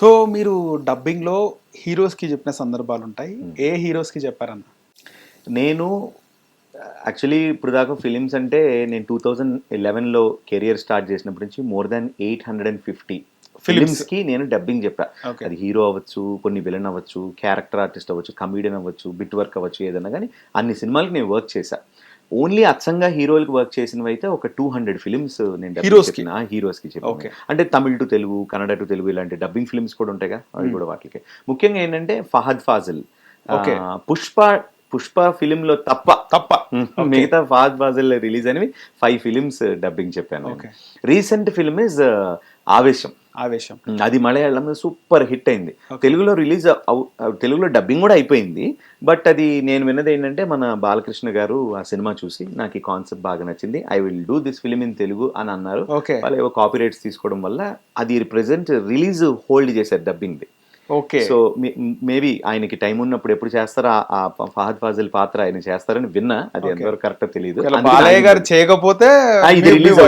So మీరు డబ్బింగ్లో హీరోస్కి చెప్పిన సందర్భాలు ఉంటాయి ఏ హీరోస్కి చెప్పారన్న? నేను యాక్చువల్లీ ఇప్పుడు దాకా ఫిలిమ్స్ అంటే నేను టూ థౌజండ్ లెవెన్లో కెరియర్ స్టార్ట్ చేసినప్పటి నుంచి more than eight hundred and fifty ఫిలిమ్స్కి నేను డబ్బింగ్ చెప్పా. అది హీరో అవ్వచ్చు కొన్ని విలన్ అవ్వచ్చు క్యారెక్టర్ ఆర్టిస్ట్ అవ్వచ్చు కమీడియన్ అవ్వచ్చు బిట్ వర్క్ అవ్వచ్చు ఏదైనా కానీ అన్ని సినిమాలకి నేను వర్క్ చేశా. ఓన్లీ అచ్చంగా హీరోలకు వర్క్ చేసినవి అయితే ఒక టూ హండ్రెడ్ ఫిలిమ్స్ నేను Heroes కి? చెప్పిన. హీరోస్కి Okay. చెప్పాను అంటే తమిళ్ టు తెలుగు కన్నడ టు తెలుగు ఇలాంటి డబ్బింగ్ ఫిలిమ్స్ కూడా ఉంటాయి కదా అవి కూడా వాటికి. ముఖ్యంగా ఏంటంటే ఫహద్ ఫాజిల్. పుష్ప పుష్ప ఫిలిం లో తప్ప. తప్ప మిగతా ఫాద్ ఫాజిల్ రిలీజ్ అనేవి ఫైవ్ ఫిలిమ్స్ డబ్బింగ్ చెప్పాను. Recent film is Aavesham. Aavesham. అది మలయాళం సూపర్ హిట్ అయింది. తెలుగులో రిలీజ్ తెలుగులో డబ్బింగ్ కూడా అయిపోయింది. బట్ అది నేను విన్నది ఏంటంటే మన బాలకృష్ణ గారు ఆ సినిమా చూసి నాకు ఈ కాన్సెప్ట్ బాగా నచ్చింది. I will do this film in Telugu అని అన్నారు. వాళ్ళు ఏవో కాపీ రైట్స్ తీసుకోవడం వల్ల అది ప్రెసెంట్ రిలీజ్ హోల్డ్ చేశారు డబ్బింగ్ ఓకే. సో మేబీ ఆయనకి టైం ఉన్నప్పుడు ఎప్పుడు చేస్తారో? ఆ- ఫహద్ ఫాజిల్ పాత్ర ఆయన చేస్తారని విన్నా. అది. ఎంతవరకు కరెక్ట్ తెలియదు బాలయ్య గారు చేయకపోతే ఇది రిలీజ్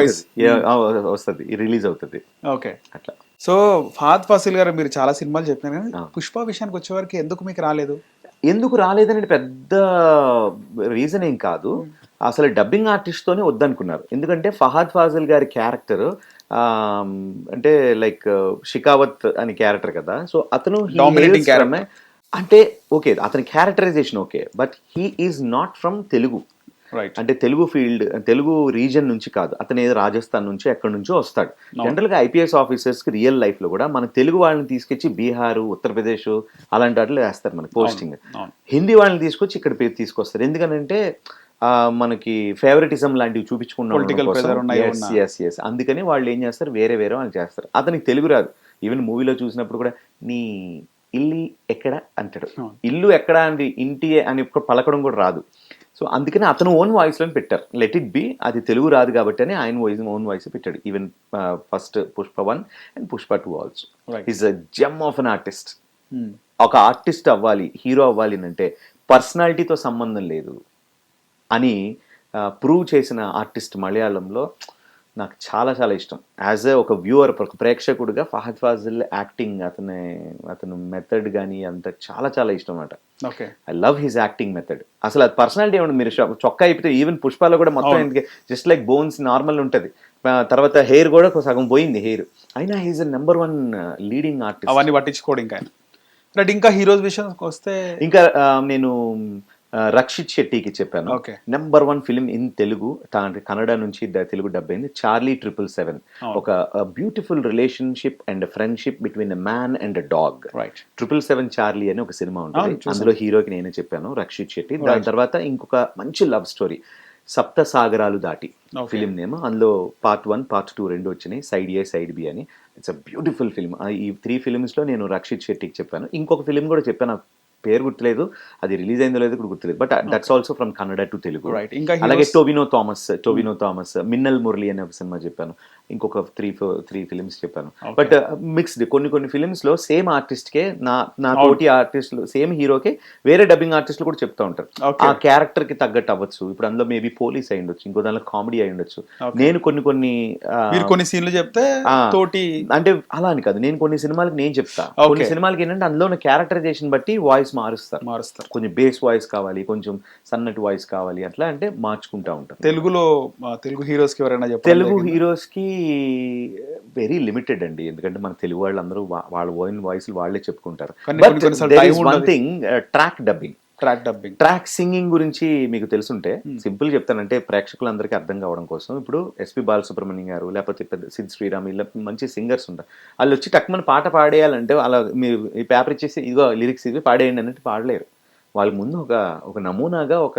వస్తుంది. రిలీజ్ అవుతుంది. ఓకే. అట్లా. సో ఫాద్ ఫాసిల్ గారు మీరు చాలా సినిమాలు చెప్పినారు కానీ. పుష్ప విషయానికి వచ్చే వరకు ఎందుకు మీకు రాలేదు? ఎందుకు రాలేదని పెద్ద రీజన్ ఏం కాదు. అసలు డబ్బింగ్ ఆర్టిస్ట్ తోనే వద్దనుకున్నారు. ఎందుకంటే ఫహాద్ ఫాజిల్ గారి క్యారెక్టర్ అంటే లైక్ షికావత్ అని క్యారెక్టర్ కదా. సో అతను అంటే ఓకే అతని characterization okay but he is not from Telugu. Right అంటే తెలుగు ఫీల్డ్ తెలుగు రీజన్ నుంచి కాదు. అతను ఏదో రాజస్థాన్ నుంచి ఎక్కడి నుంచో వస్తాడు. జనరల్గా ఐపీఎస్ ఆఫీసర్స్కి రియల్ లైఫ్లో కూడా మన తెలుగు వాళ్ళని తీసుకొచ్చి బీహార్ ఉత్తరప్రదేశ్ అలాంటి వాటిలో వేస్తారు మనకి పోస్టింగ్ హిందీ వాళ్ళని తీసుకొచ్చి ఇక్కడ తీసుకొస్తారు. ఎందుకనంటే ఆ, మనకి ఫేవరెటిజం లాంటివి చూపించుకున్నాం అందుకని వాళ్ళు ఏం చేస్తారు? వేరే వేరే వాళ్ళు చేస్తారు. అతనికి తెలుగు రాదు. ఈవెన్ మూవీలో చూసినప్పుడు కూడా నీ ఇల్లు ఎక్కడ? అంటాడు. ఇల్లు ఎక్కడ అని ఇంటి అని పలకడం కూడా రాదు. సో అందుకని అతను ఓన్ వాయిస్లో పెట్టారు. లెట్ ఇట్ బి అది తెలుగు రాదు కాబట్టి అని ఆయన వాయిస్ ఓన్ వాయిస్ పెట్టాడు. Even first Pushpa one and Pushpa two also. Is a gem of an artist ఒక ఆర్టిస్ట్ అవ్వాలి హీరో అవ్వాలి అంటే పర్సనాలిటీతో సంబంధం లేదు. అని ప్రూవ్ చేసిన ఆర్టిస్ట్ మలయాళంలో నాకు చాలా చాలా ఇష్టం. యాజ్ ఏ ఒక వ్యూవర్ ఒక ప్రేక్షకుడిగా ఫహద్ ఫాజిల్ యాక్టింగ్ అతని అతను మెథడ్ కానీ అంత చాలా చాలా ఇష్టం అన్నమాట okay. I love his acting method అసలు అది పర్సనాలిటీ ఏమన్నా మీరు చొక్కా అయిపోతే ఈవెన్ పుష్పాలో కూడా మొత్తం జస్ట్ లైక్ బోన్స్ నార్మల్ ఉంటుంది. తర్వాత హెయిర్ కూడా సగం పోయింది హెయిర్ అయినా he's number one leading artist అవన్నీ పట్టించుకోడు ఇంకా ఇంకా హీరోస్ విషయానికి వస్తే ఇంకా నేను రక్షిత్ శెట్టికి చెప్పాను. Number one film in Telugu Kannada నుంచి తెలుగు డబ్ అయింది. Charlie triple seven. ఒక beautiful relationship and friendship between man and dog right triple seven Charlie అని ఒక సినిమా ఉంటుంది. అందులో హీరోకి నేనే చెప్పాను రక్షిత్ శెట్టి. దాని. తర్వాత ఇంకొక మంచి love story Sapta Sagaralu Dhaati. Film name. అందులో పార్ట్ వన్ పార్ట్ టూ రెండు వచ్చినాయి. సైడ్ ఏ సైడ్ బి అని. ఇట్స్ అ బ్యూటిఫుల్ ఫిల్మ్ ఈ త్రీ ఫిలిమ్స్లో నేను రక్షిత్ శెట్టికి చెప్పాను. ఇంకొక ఫిలిం కూడా చెప్పాను. పేరు గుర్తులేదు అది రిలీజ్ అయిందో లేదో కూడా గుర్తులేదు but that's also from Kannada to Telugu Right. ఇంకా అలాగే టోవినో థామస్ టోవినో థామస్ మిన్నల్ మురళి అనే ఒక సినిమా చెప్పాను ఇంకొక త్రీ త్రీ ఫిలిమ్స్ చెప్పాను. బట్ మిక్స్డ్ కొన్ని కొన్ని ఫిలిమ్స్లో సేమ్ ఆర్టిస్ట్ కే నా. తోటి ఆర్టిస్ట్ సేమ్ హీరోకే వేరే డబ్బింగ్ ఆర్టిస్టులు కూడా చెప్తా ఉంటారు. ఆ క్యారెక్టర్కి తగ్గట్టు అవ్వచ్చు ఇప్పుడు అందులో మేబీ పోలీస్ అయి ఉండొచ్చు ఇంకో దానిలో కామెడీ అయి ఉండొచ్చు. నేను కొన్ని కొన్ని కొన్ని సీన్లు చెప్తే తోటి అంటే అలా అని కాదు నేను కొన్ని సినిమాలకి నేను చెప్తా. కొన్ని సినిమాలకి ఏంటంటే అందులో ఉన్న క్యారెక్టరైజేషన్ బట్టి వాయిస్ మారుస్తారు. మారుస్తారు. కొంచెం బేస్ వాయిస్ కావాలి కొంచెం సన్నటి వాయిస్ కావాలి అట్లా అంటే మార్చుకుంటా ఉంటారు తెలుగులో తెలుగు హీరోస్కి ఎవరైనా తెలుగు హీరోస్కి వెరీ లిమిటెడ్ అండి. ఎందుకంటే మన తెలుగు వాళ్ళందరూ వా- వాళ్ళ ఓన్ వాయిస్ వాళ్ళే చెప్పుకుంటారు. One. Thing track dubbing track dubbing track singing గురించి మీకు తెలుసుంటే Hmm. సింపుల్ చెప్తానంటే ప్రేక్షకులందరికీ అర్థం కావడం కోసం ఇప్పుడు ఎస్పి బాలసుబ్రహ్మణ్యం గారు లేకపోతే పెద్ద సిద్ శ్రీరామ్ ఇలా మంచి సింగర్స్ ఉంటారు. వాళ్ళు వచ్చి టక్మని పాట పాడేయాలంటే అలా మీరు ఈ పేపర్ ఇచ్చేసి ఇదిగో లిరిక్స్ ఇవి పాడేయండి అన్నట్టు పాడలేరు. వాళ్ళ ముందు ఒక ఒక నమూనాగా ఒక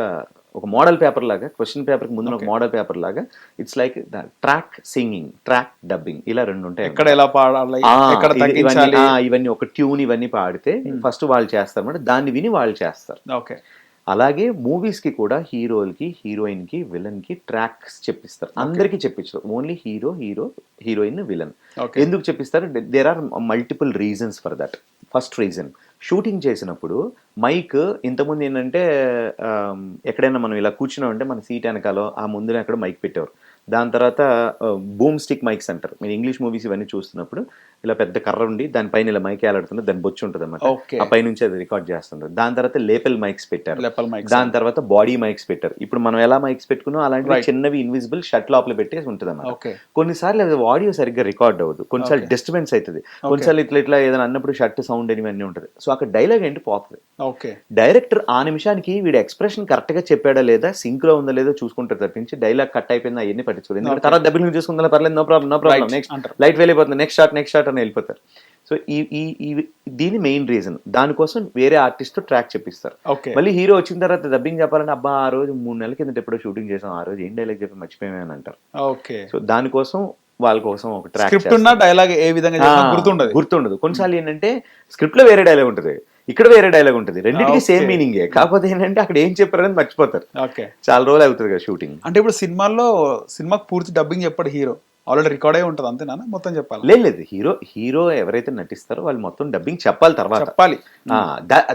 ఒక మోడల్ పేపర్ లాగా క్వశ్చన్ పేపర్ ముందు ఒక. మోడల్ పేపర్ లాగా it's like track singing track dubbing ఇలా రెండు ఉంటాయి ఎక్కడ ఎలా పాడాలి ఇవన్నీ ఒక ట్యూన్ ఇవన్నీ పాడితే Hmm. ఫస్ట్ వాళ్ళు చేస్తారు దాన్ని విని వాళ్ళు చేస్తారు. ఓకే. అలాగే మూవీస్కి కూడా హీరోలకి హీరోయిన్కి విలన్కి ట్రాక్స్ చెప్పిస్తారు. అందరికీ చెప్పించరు only hero hero heroine villain. ఎందుకు చెప్పిస్తారు? There are multiple reasons for that first reason shooting చేసినప్పుడు మైక్ ఇంతకుముందు ఏంటంటే ఎక్కడైనా మనం ఇలా కూర్చున్నామంటే మన సీట్ వెనకాలో ఆ ముందున ఎక్కడ మైక్ పెట్టేవారు. దాని తర్వాత బూమ్ స్టిక్ మైక్స్ అంటారు. మీరు ఇంగ్లీష్ మూవీస్ ఇవన్నీ చూస్తున్నప్పుడు ఇలా పెద్ద కర్ర ఉండి దానిపైన ఇలా మైక్ ఏలాడుతుంది దాని బొచ్చు ఉంటుంది అనమాట ఓకే. ఆ పైనుంచి అది రికార్డ్ చేస్తుంటారు దాని తర్వాత లేపెల్ మైక్స్ పెట్టారు. దాని తర్వాత బాడీ మైక్స్ పెట్టారు. ఇప్పుడు మనం ఎలా మైక్స్ పెట్టుకున్నాం అలాంటి Right. చిన్నవి ఇన్విజిబుల్ షర్ట్ లోపల పెట్టేసి ఉంటుంది అన్నమాట కొన్నిసార్లు అది ఆడియో సరిగ్గా రికార్డ్ అవ్వదు. కొన్నిసార్లు. డిస్టర్బెన్స్ అవుతుంది కొన్నిసార్లు ఇట్లా ఇట్లా ఏదైనా అన్నప్పుడు షర్ట్ సౌండ్ ఇవన్నీ ఉంటుంది. సో అక్కడ డైలాగ్ ఏంటి? పోతుంది. ఓకే. డైరెక్టర్ ఆ నిమిషానికి వీడి ఎక్స్ప్రెషన్ కరెక్ట్గా చెప్పాడా లేదా? సింక్లో ఉందా లేదో? చూసుకుంటారు తప్పించి డైలాగ్ కట్ అయిపోయిందా? అవన్నీ పట్టించుకోదు ఎందుకంటే. తర్వాత డబ్బులు చూసుకుందా పర్లేదు no problem no problem. Next. Light వెళ్ళిపోతుంది నెక్స్ట్ షాట్ నెక్స్ట్ షాట్ అని వెళ్ళిపోతారు. సో ఈ ఈ దీని మెయిన్ రీజన్ దానికోసం వేరే ఆర్టిస్ట్ ట్రాక్ చెప్పిస్తారు. మళ్ళీ హీరో వచ్చిన తర్వాత డబ్బింగ్ చెప్పాలంటే అబ్బా ఆ రోజు మూడు నెలల కిందట ఎప్పుడో షూటింగ్ చేసాం ఆ రోజు ఏం డైలాగ్ చెప్పి మర్చిపోయామే అని అంటారు. ఓకే సో దానికోసం వాళ్ళ కోసం ఒక ట్రాక్ స్క్రిప్ట్ ఉన్న డైలాగ్ ఏ విధంగా గుర్తుండదు. గుర్తుండదు. కొన్నిసార్లు ఏంటంటే స్క్రిప్ట్లో వేరే డైలాగ్ ఉంటుంది. ఇక్కడ వేరే డైలాగ్ ఉంటుంది. రెండింటికి సేమ్. మీనింగ్ కాకపోతే ఏంటంటే అక్కడ ఏం చెప్పారని మర్చిపోతారు. ఓకే చాలా రోజులు అవుతుంది కదా షూటింగ్ అంటే ఇప్పుడు సినిమాల్లో సినిమాకి పూర్తి డబ్బింగ్ చెప్పాడు హీరో. ఆల్రెడీ రికార్డ్ అయి ఉంటుంది అంతేనా మొత్తం చెప్పాలి? లేదు లేదు. హీరో హీరో ఎవరైతే నటిస్తారో వాళ్ళు మొత్తం డబ్బింగ్ చెప్పాలి తర్వాత. చెప్పాలి.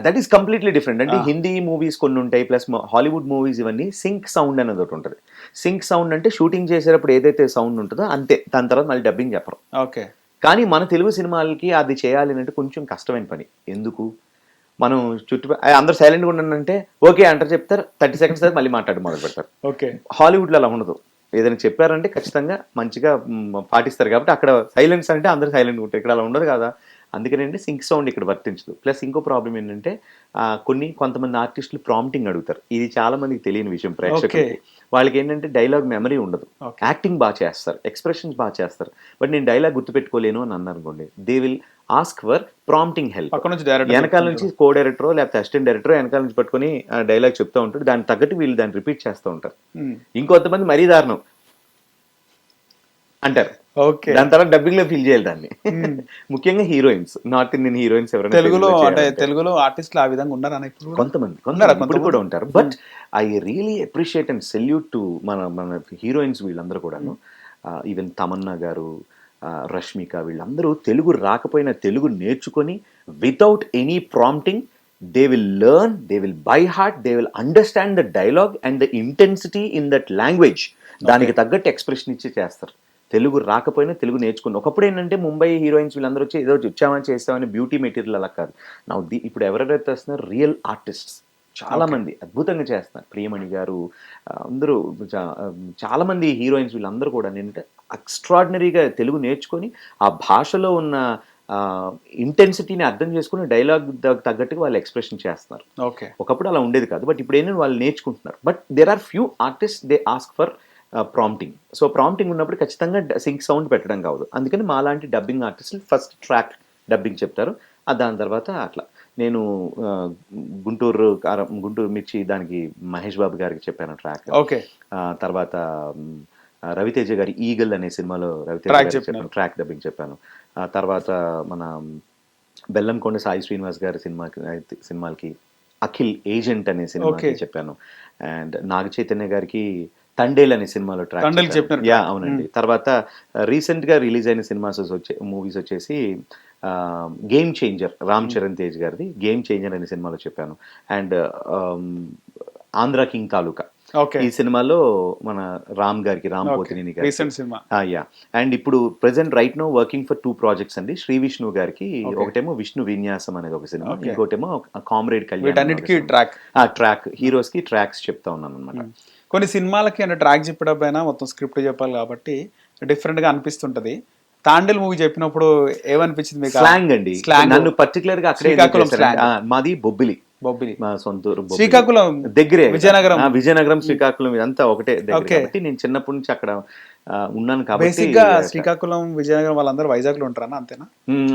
దట్ ఈస్ కంప్లీట్లీ డిఫరెంట్ అంటే Ah. హిందీ మూవీస్ కొన్ని ఉంటాయి ప్లస్ హాలీవుడ్ మూవీస్ ఇవన్నీ సింక్ సౌండ్ అనేది ఒకటి ఉంటుంది. సింక్ సౌండ్ అంటే షూటింగ్ చేసేటప్పుడు ఏదైతే సౌండ్ ఉంటుందో అంతే. దాని తర్వాత మళ్ళీ డబ్బింగ్ చెప్పరు. ఓకే కానీ మన తెలుగు సినిమాలకి అది చేయాలి అంటే కొంచెం కష్టమైన పని. ఎందుకు? మనం చుట్టూ అందరూ సైలెంట్గా ఉండంటే ఓకే అంటారు చెప్తారు థర్టీ సెకండ్స్ తర్వాత మళ్ళీ మాట్లాడి మొదలు పెడతారు. ఓకే. హాలీవుడ్లో అలా ఉండదు. ఏదైనా చెప్పారంటే ఖచ్చితంగా మంచిగా పాటిస్తారు కాబట్టి అక్కడ సైలెన్స్ అంటే అందరూ సైలెంట్ ఉంటారు. ఇక్కడ అలా ఉండదు కదా. అందుకనంటే సింక్ సౌండ్ ఇక్కడ వర్తించదు. ప్లస్ ఇంకో ప్రాబ్లం ఏంటంటే కొన్ని కొంతమంది ఆర్టిస్టులు ప్రాంప్టింగ్ అడుగుతారు. ఇది చాలా మందికి తెలియని విషయం ప్రేక్షకులకి. వాళ్ళకి ఏంటంటే డైలాగ్ మెమరీ ఉండదు. యాక్టింగ్ బాగా చేస్తారు. ఎక్స్ప్రెషన్స్ బాగా చేస్తారు. బట్ నేను డైలాగ్ గుర్తుపెట్టుకోలేను అని అన్నారు అనుకోండి they will ask for prompting help పక్క నుంచి డైరెక్ట్ వెనకాల నుంచి కో డైరెక్టర్ లేకపోతే అసిస్టెంట్ డైరెక్టర్ వెనకాల నుంచి పట్టుకొని డైలాగ్ చెప్తూ ఉంటాడు దానికి తగ్గట్టు వీళ్ళు దాన్ని రిపీట్ చేస్తూ ఉంటారు. ఇంకొంతమంది మరీ దారుణం అంటారు. ఓకే దాని తర్వాత డబ్బింగ్లో ఫిల్ చేయాలి దాన్ని. ముఖ్యంగా హీరోయిన్స్ నార్త్ ఇండియన్ హీరోయిన్స్ ఎవరైనా తెలుగులో అంటే. తెలుగులో ఆర్టిస్టులు ఆ విధంగా ఉన్నారు అన్న ఇప్పుడు? కూడా? కొంతమంది కొంతమంది? కూడా ఉంటారు. But I really appreciate and salute to మన మన హీరోయిన్స్ వీళ్ళందరూ కూడాను. ఈవెన్ తమన్నా గారు రష్మిక వీళ్ళందరూ తెలుగు రాకపోయినా తెలుగు నేర్చుకొని without any prompting they will learn they will by heart they will understand the dialogue and the intensity in that language దానికి తగ్గట్టు ఎక్స్ప్రెషన్ ఇచ్చి చేస్తారు. తెలుగు రాకపోయినా తెలుగు నేర్చుకుని ఒకప్పుడు ఏంటంటే ముంబై హీరోయిన్స్ వీళ్ళందరూ వచ్చి ఏదో వచ్చామని చేస్తామని బ్యూటీ మెటీరియల్ అలా కాదు. నా ఇప్పుడు ఎవరెవరైతే వస్తున్నారు రియల్ ఆర్టిస్ట్స్ చాలా మంది అద్భుతంగా చేస్తున్నారు. ప్రియమణి గారు అందరూ చా- ఆ, చాలా మంది హీరోయిన్స్ వీళ్ళందరూ కూడా ఏంటంటే ఎక్స్ట్రాడినరీగా తెలుగు నేర్చుకొని ఆ భాషలో ఉన్న ఇంటెన్సిటీని అర్థం చేసుకుని డైలాగ్ తగ్గట్టుగా వాళ్ళు ఎక్స్ప్రెషన్ చేస్తున్నారు. ఓకే. ఒకప్పుడు అలా ఉండేది కాదు. బట్ ఇప్పుడు ఏంటంటే వాళ్ళు నేర్చుకుంటున్నారు. But there are few artist they ask for prompting so prompting ఉన్నప్పుడు ఖచ్చితంగా సింక్ సౌండ్ పెట్టడం కావదు. అందుకని మా లాంటి డబ్బింగ్ ఆర్టిస్టులు ఫస్ట్ ట్రాక్ డబ్బింగ్ చెప్తారు. దాని తర్వాత అట్లా. నేను గుంటూరు కారం గుంటూరు మిర్చి దానికి మహేష్ బాబు గారికి చెప్పాను ట్రాక్ ఓకే. తర్వాత రవితేజ గారి ఈగల్ అనే సినిమాలో రవితేజ. చెప్పాను? ట్రాక్ డబ్బింగ్ చెప్పాను. ఆ తర్వాత మన బెల్లంకొండ సాయి శ్రీనివాస్ గారి సినిమాకి సినిమాలకి అఖిల్ ఏజెంట్ అనే సినిమాకి Okay. చెప్పాను. అండ్ నాగ చైతన్య గారికి తండేల్ అనే సినిమాలో ట్రాక్. యా అవునండి. తర్వాత రీసెంట్గా రిలీజ్ అయిన సినిమాస్ వచ్చే మూవీస్ వచ్చేసి గేమ్ చేంజర్ రామ్ చరణ్ తేజ్ గారిది. గేమ్ చేంజర్ అనే సినిమాలో చెప్పాను. And Andhra king Taluka. ఈ సినిమాలో మన రామ్ గారికి రామ్ పోతినేని గారికి. రీసెంట్ సినిమా. యా అండ్ ఇప్పుడు present right now working for two projects అండి. శ్రీ విష్ణు గారికి. ఒకటేమో విష్ణు విన్యాసం అనేది ఒక సినిమా. ఇంకోటేమో కామ్రేడ్ కళ్యాణ్ ట్రాక్ ట్రాక్ హీరోస్కి ట్రాక్స్ చెప్తా ఉన్నాను అనమాట కొన్ని సినిమాలకి అంటే ట్రాక్ చెప్పేటప్పుడు మొత్తం స్క్రిప్ట్ చెప్పాలి కాబట్టి డిఫరెంట్గా అనిపిస్తుంటది. తాండేల్ మూవీ చెప్పినప్పుడు ఏమనిపించింది మీకు? స్లాంగ్ అండి. నన్ను పర్టికులర్గా. ఆ, మాది బొబ్బిలి. బొబ్బిలి. మా సొంత ఊరు బొబ్బిలి. శ్రీకాకుళం దగ్గరే. విజయనగరం. విజయనగరం శ్రీకాకుళం ఇదంతా ఒకటే. కాబట్టి నేను చిన్నప్పటి నుంచి అక్కడ ఉన్నాను కాబట్టి శ్రీకాకుళం విజయనగరం వాళ్ళందరూ వైజాగ్లో ఉంటారా అంతేనా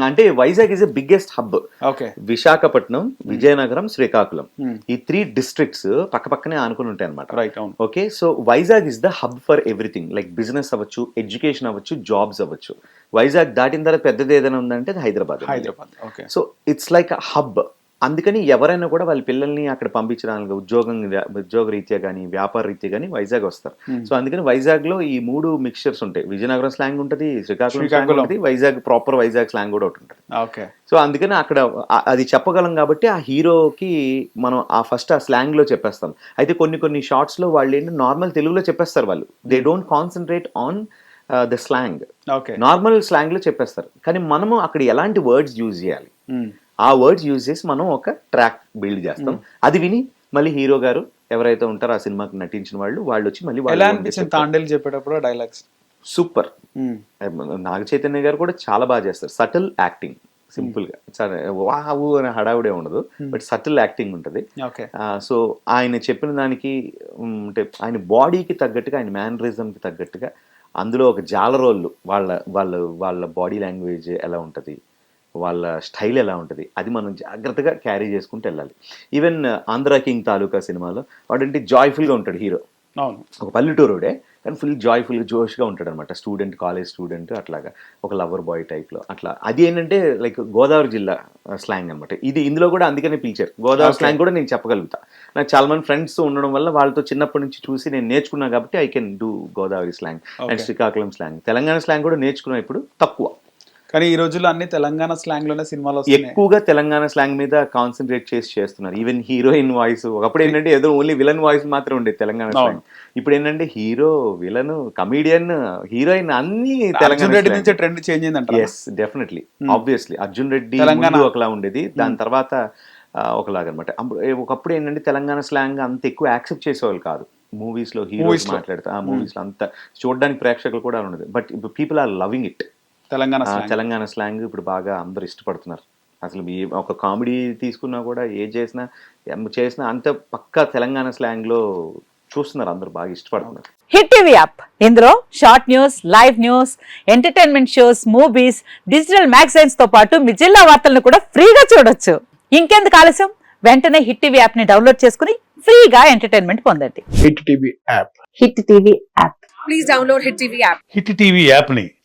అంటే Vizag is the biggest hub okay. Visakhapatnam Vizianagaram Srikakulam. ఈ త్రీ డిస్ట్రిక్ట్స్ పక్క పక్కనే ఆనుకుని ఉంటాయి అనమాట okay so Vizag is the hub for everything like business అవ్వచ్చు ఎడ్యుకేషన్ అవ్వచ్చు జాబ్స్ అవ్వచ్చు. వైజాగ్ దాటిన తర్వాత పెద్దది ఏదైనా ఉందంటే Hyderabad. Hyderabad okay. So it's like hub అందుకని ఎవరైనా కూడా వాళ్ళ పిల్లల్ని అక్కడ పంపించడానికి ఉద్యోగం ఉద్యోగ రీత్యా కానీ వ్యాపార రీత్యా కానీ వైజాగ్ వస్తారు. సో అందుకని వైజాగ్లో ఈ మూడు మిక్చర్స్ ఉంటాయి. విజయనగరం స్లాంగ్ ఉంటుంది శ్రీకాకుళం స్లాంగ్. ఉంటుంది వైజాగ్ ప్రాపర్ వైజాగ్ స్లాంగ్ కూడా ఒకటి ఉంటుంది. ఓకే. సో అందుకని అక్కడ అది చెప్పగలం కాబట్టి ఆ హీరోకి మనం ఆ ఫస్ట్ ఆ స్లాంగ్లో చెప్పేస్తాం. అయితే కొన్ని కొన్ని షార్ట్స్లో వాళ్ళు ఏంటి నార్మల్ తెలుగులో చెప్పేస్తారు వాళ్ళు. They don't concentrate on the slang okay. Normal స్లాంగ్లో చెప్పేస్తారు. కానీ మనము అక్కడ ఎలాంటి వర్డ్స్ యూజ్ చేయాలి? ఉమ్. ఆ వర్డ్స్ యూజ్ చేసి మనం ఒక ట్రాక్ బిల్డ్ చేస్తాం. అది విని మళ్ళీ హీరో గారు ఎవరైతే ఉంటారో ఆ సినిమాకి నటించిన వాళ్ళు వాళ్ళు వచ్చి మళ్ళీ ఎలా అనిపించింది తాండేలు చెప్పేటప్పుడు డైలాగ్స్ సూపర్ నాగ చైతన్య గారు కూడా చాలా బాగా చేస్తారు. సటిల్ యాక్టింగ్ సింపుల్గా. వావు అనే హడావుడే ఉండదు. బట్ సటిల్ యాక్టింగ్ ఉంటుంది. ఓకే సో ఆయన చెప్పిన దానికి అంటే ఆయన బాడీకి తగ్గట్టుగా ఆయన మేనరిజంకి తగ్గట్టుగా అందులో ఒక జాలరోళ్ళు వాళ్ళ వాళ్ళ వాళ్ళ బాడీ లాంగ్వేజ్ ఎలా ఉంటుంది? వాళ్ళ స్టైల్ ఎలా ఉంటుంది అది మనం జాగ్రత్తగా క్యారీ చేసుకుంటూ వెళ్ళాలి. ఈవెన్ ఆంధ్ర కింగ్ తాలూకా సినిమాలో వాడంటే జాయ్ఫుల్గా ఉంటాడు హీరో. అవును. ఒక పల్లెటూరుడే కానీ ఫుల్ జాయ్ఫుల్ జోష్గా ఉంటాడు అనమాట స్టూడెంట్ కాలేజ్ స్టూడెంట్ అట్లాగా ఒక లవర్ బాయ్ టైప్లో అట్లా. అది ఏంటంటే లైక్ గోదావరి జిల్లా స్లాంగ్ అనమాట ఇది ఇందులో కూడా అందుకనే పిలిచారు. గోదావరి. స్లాంగ్ కూడా నేను చెప్పగలుగుతా. నాకు చాలా మంది ఫ్రెండ్స్ ఉండడం వల్ల వాళ్ళతో చిన్నప్పటి నుంచి చూసి నేను నేర్చుకున్నా కాబట్టి I can do Godavari slang and. Srikakulam slang. Telangana slang కూడా నేర్చుకున్నా ఇప్పుడు తక్కువ. కానీ ఈ రోజుల్లో అన్ని తెలంగాణ స్లాంగ్లోనే సినిమాలు ఎక్కువగా తెలంగాణ స్లాంగ్ మీద కాన్సన్ట్రేట్ చేసి చేస్తున్నారు. ఈవెన్ హీరోయిన్ వాయిస్ ఒకప్పుడు ఏంటంటే ఏదో ఓన్లీ విలన్ వాయిస్ మాత్రం ఉండేది తెలంగాణ స్లాంగ్ ఇప్పుడు ఏంటంటే హీరో విలన్ కమీడియన్ హీరోయిన్ అన్ని అర్జున్ రెడ్డి తెలంగాణ నుంచి ట్రెండ్ చేంజ్ అయిందంట yes definitely obviously Arjun Reddy Telangana- ఒకలా ఉండేది. దాని తర్వాత ఆ, ఒకలాగా అనమాట ఒకప్పుడు ఏంటంటే తెలంగాణ స్లాంగ్ అంత ఎక్కువ యాక్సెప్ట్ చేసేవాళ్ళు కాదు. మూవీస్లో హీరోస్. మాట్లాడితే ఆ మూవీస్లో అంత చూడడానికి ప్రేక్షకులు కూడా ఉండదు. బట్ ఇప్పుడు people are loving it Telangana. Telangana slang ఇప్పుడు బాగా అందరూ ఇష్టపడుతున్నారు. అసలు ఈ ఒక కామెడీ తీసుకున్నా కూడా ఏ చేసినా చేసినా అంత పక్కా తెలంగాణ స్లాంగ్లో చూస్తున్నారు అందరూ బాగా ఇష్టపడుతున్నారు. Hit TV app. ఇందులో short news live news entertainment shows movies digital మ్యాగజైన్స్తో పాటు మీ జిల్లా వార్తలను కూడా ఫ్రీగా చూడొచ్చు. ఇంకెందుకు ఆలస్యం? వెంటనే హిట్ టీవీ యాప్ని డౌన్లోడ్ చేసుకుని ఫ్రీగా ఎంటర్టైన్మెంట్ పొందండి. Hit TV app. Hit TV app. Please download Hit TV app. Hit TV యాప్ని